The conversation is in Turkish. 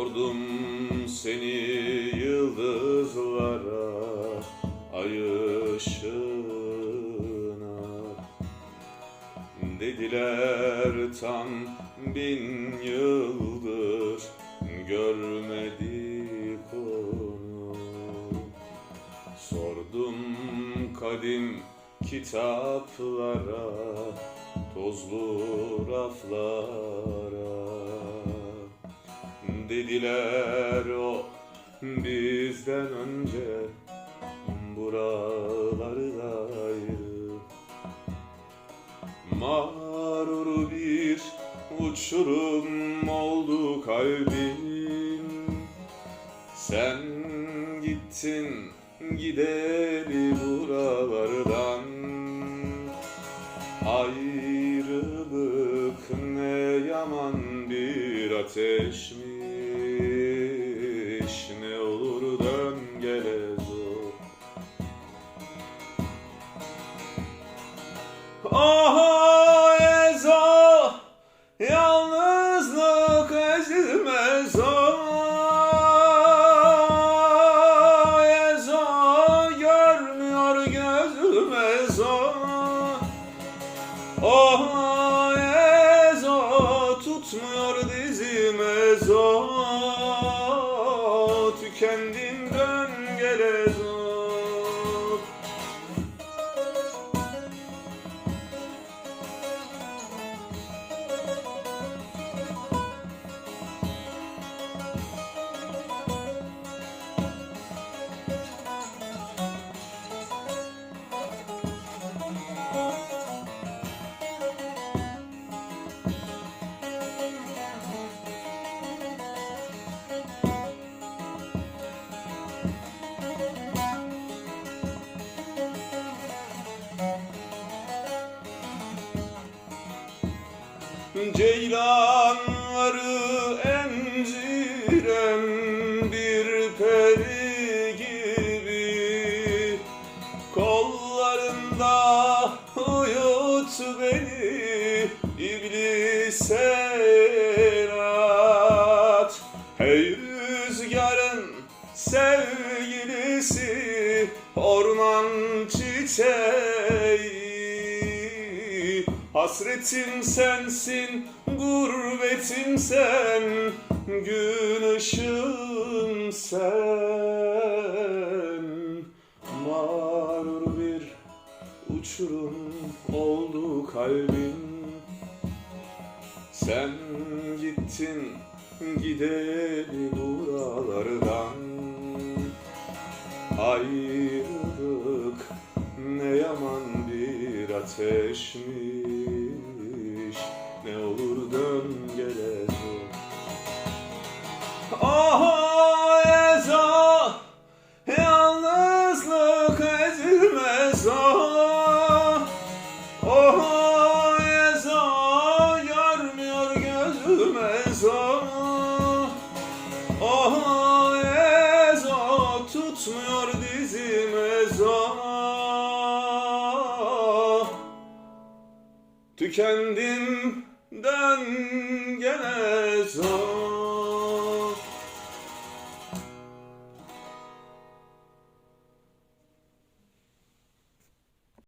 Sordum seni yıldızlara, ay ışığına. Dediler tam bin yıldır görmedik onu Sordum kadim kitaplara, tozlu raflara Dediler o bizden önce buralardaydı Mağrur bir uçurum oldu kalbim. Sen gittin gideri buralardan. Ayrılık ne yaman bir ateşmiş Ah Ezo Yalnızlık ezilmez o Ezo Görmüyor gözüm Ezo Oh Ceylanları emziren bir peri gibi Kollarında uyut beni iblise at Hey rüzgarın sevgilisi orman çiçeği Hasretim sensin, gurbetim sen, gün ışığım sen. Mağrur bir uçurum oldu kalbim. Sen gittin gideli buralardan. Ateşmiş. Ne olur dön gel Ezo Ah Ezo Yalnızlık ezilmez. Ah Oh Ezo Görmüyor gözüm Ezo Oh Tükendim dön gel Ezo